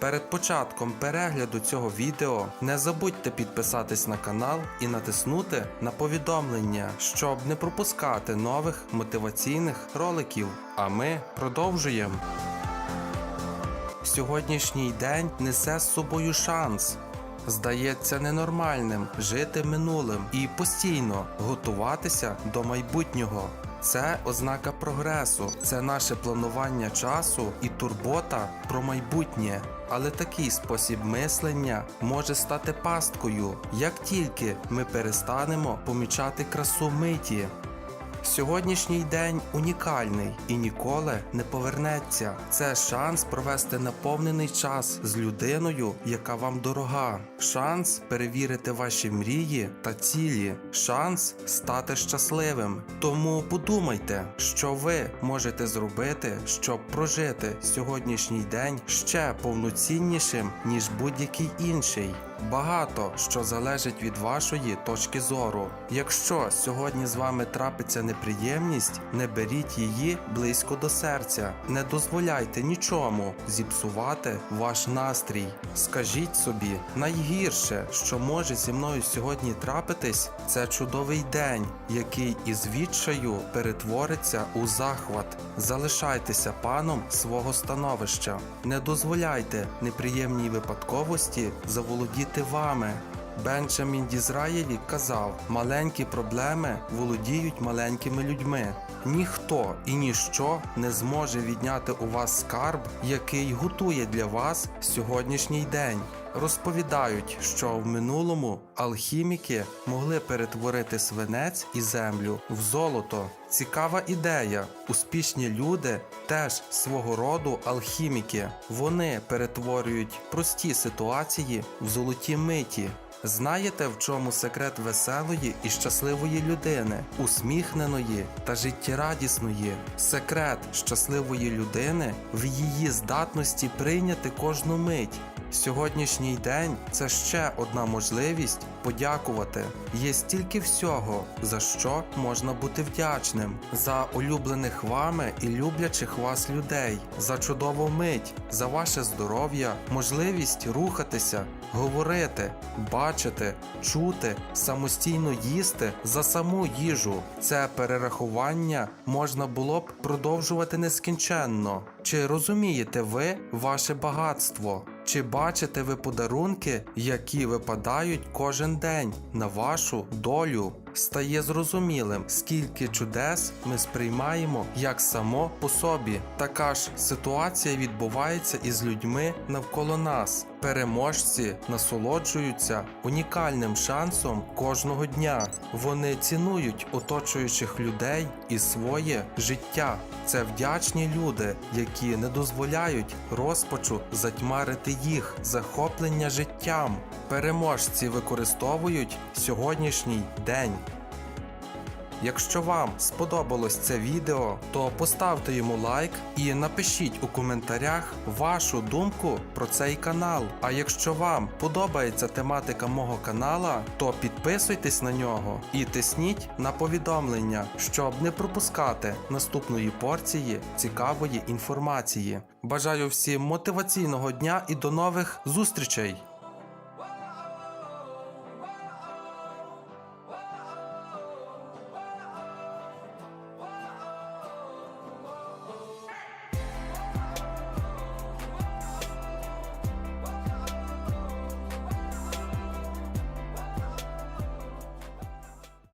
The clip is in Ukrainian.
Перед початком перегляду цього відео не забудьте підписатись на канал і натиснути на повідомлення, щоб не пропускати нових мотиваційних роликів. А ми продовжуємо. Сьогоднішній день несе з собою шанс. Здається ненормальним жити минулим і постійно готуватися до майбутнього. Це ознака прогресу, це наше планування часу і турбота про майбутнє. Але такий спосіб мислення може стати пасткою, як тільки ми перестанемо помічати красу миті. Сьогоднішній день унікальний і ніколи не повернеться. Це шанс провести наповнений час з людиною, яка вам дорога. Шанс перевірити ваші мрії та цілі, шанс стати щасливим. Тому подумайте, що ви можете зробити, щоб прожити сьогоднішній день ще повноціннішим, ніж будь-який інший. Багато що залежить від вашої точки зору. Якщо сьогодні з вами трапиться неприємність, не беріть її близько до серця. Не дозволяйте нічому зіпсувати ваш настрій. Скажіть собі, найгірше, що може зі мною сьогодні трапитись, це чудовий день, який із відчаю перетвориться у захват. Залишайтеся паном свого становища. Не дозволяйте неприємній випадковості заволодіти вами. Бенджамін Дізраєлі казав: маленькі проблеми володіють маленькими людьми. Ніхто і ніщо не зможе відняти у вас скарб, який готує для вас сьогоднішній день. Розповідають, що в минулому алхіміки могли перетворити свинець і землю в золото. Цікава ідея. Успішні люди теж свого роду алхіміки. Вони перетворюють прості ситуації в золоті миті. Знаєте, в чому секрет веселої і щасливої людини, усміхненої та життєрадісної? Секрет щасливої людини в її здатності прийняти кожну мить. Сьогоднішній день це ще одна можливість подякувати. Є стільки всього, за що можна бути вдячним, за улюблених вами і люблячих вас людей, за чудову мить, за ваше здоров'я, можливість рухатися, говорити, бачити, чути, самостійно їсти за саму їжу. Це перерахування можна було б продовжувати нескінченно. Чи розумієте ви ваше багатство? Чи бачите ви подарунки, які випадають кожен день на вашу долю? Стає зрозумілим, скільки чудес ми сприймаємо як само по собі. Така ж ситуація відбувається із людьми навколо нас. Переможці насолоджуються унікальним шансом кожного дня. Вони цінують оточуючих людей і своє життя. Це вдячні люди, які не дозволяють розпачу затьмарити їх захоплення життям. Переможці використовують сьогоднішній день. Якщо вам сподобалось це відео, то поставте йому лайк і напишіть у коментарях вашу думку про цей канал. А якщо вам подобається тематика мого канала, то підписуйтесь на нього і тисніть на повідомлення, щоб не пропускати наступної порції цікавої інформації. Бажаю всім мотиваційного дня і до нових зустрічей!